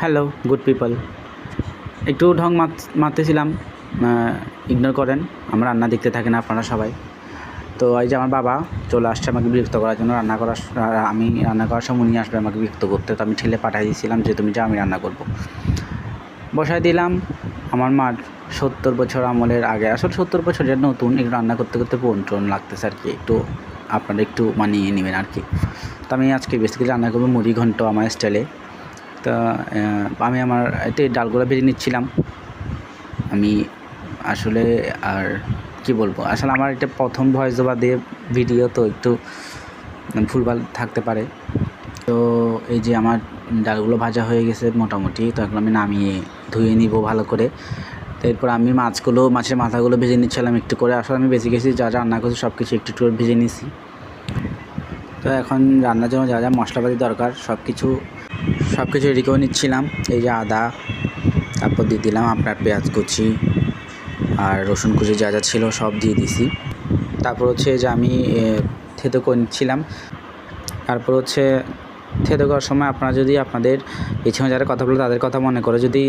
Hello good people একটু ঢং মার মারতেছিলাম ইগনোর করেন, আমরা রান্না দেখতে থাকেন আপনারা সবাই। তো এই যে আমার বাবা চলে আসছে আমাকে বিরক্ত করার জন্য, রান্না করার আমি রান্না করার সময় নিয়ে আসবে আমাকে বিরক্ত করতে। তো আমি ঠেলে পাঠিয়ে দিয়েছিলাম যে, তুমি যা আমি রান্না করব। বসায় দিলাম, আমার মার সত্তর বছর আমলের আগে, আসলে সত্তর বছর বছরের নতুন, একটু রান্না করতে করতে বোন টোন লাগতেছে আর কি, একটু আপনারা একটু মানিয়ে নেবেন আর কি। তো আমি আজকে বেসিক্যালি রান্না করব মুড়ি ঘন্ট আমার স্টাইলে তা আমি আমার এতে ডালগুলো ভেজে নিচ্ছিলাম। আমি আসলে আর কি বলব, আসলে আমার এটা প্রথম ভয়েস ওভার দিয়ে ভিডিও, তো একটু ভুলভাল থাকতে পারে। তো এই যে আমার ডালগুলো ভাজা হয়ে গেছে মোটামুটি, তো এখন আমি নামিয়ে ধুয়ে নিব ভালো করে। এরপর আমি মাছগুলো, মাছের মাথাগুলো ভেজে নিচ্ছিলাম একটু করে। আসলে আমি বেশি গেছি, যা রান্না করছি সব কিছু একটু একটু করে ভেজে নিছি। তো এখন রান্নার জন্য যা যা মশলাপাতি দরকার সব কিছু সব কিছু রেডি করে নিচ্ছিলাম। এই যে আদা, তারপর দিয়ে দিলাম আপনার পেঁয়াজ কুচি আর রসুন কুচি যা যা ছিল সব দিয়ে দিছি। তারপর হচ্ছে যে আমি থেতো করে নিচ্ছিলাম। তারপর হচ্ছে, থেতো করার সময় আপনারা যদি আপনাদের পিছনে যারা কথা বলে তাদের কথা মনে করে যদি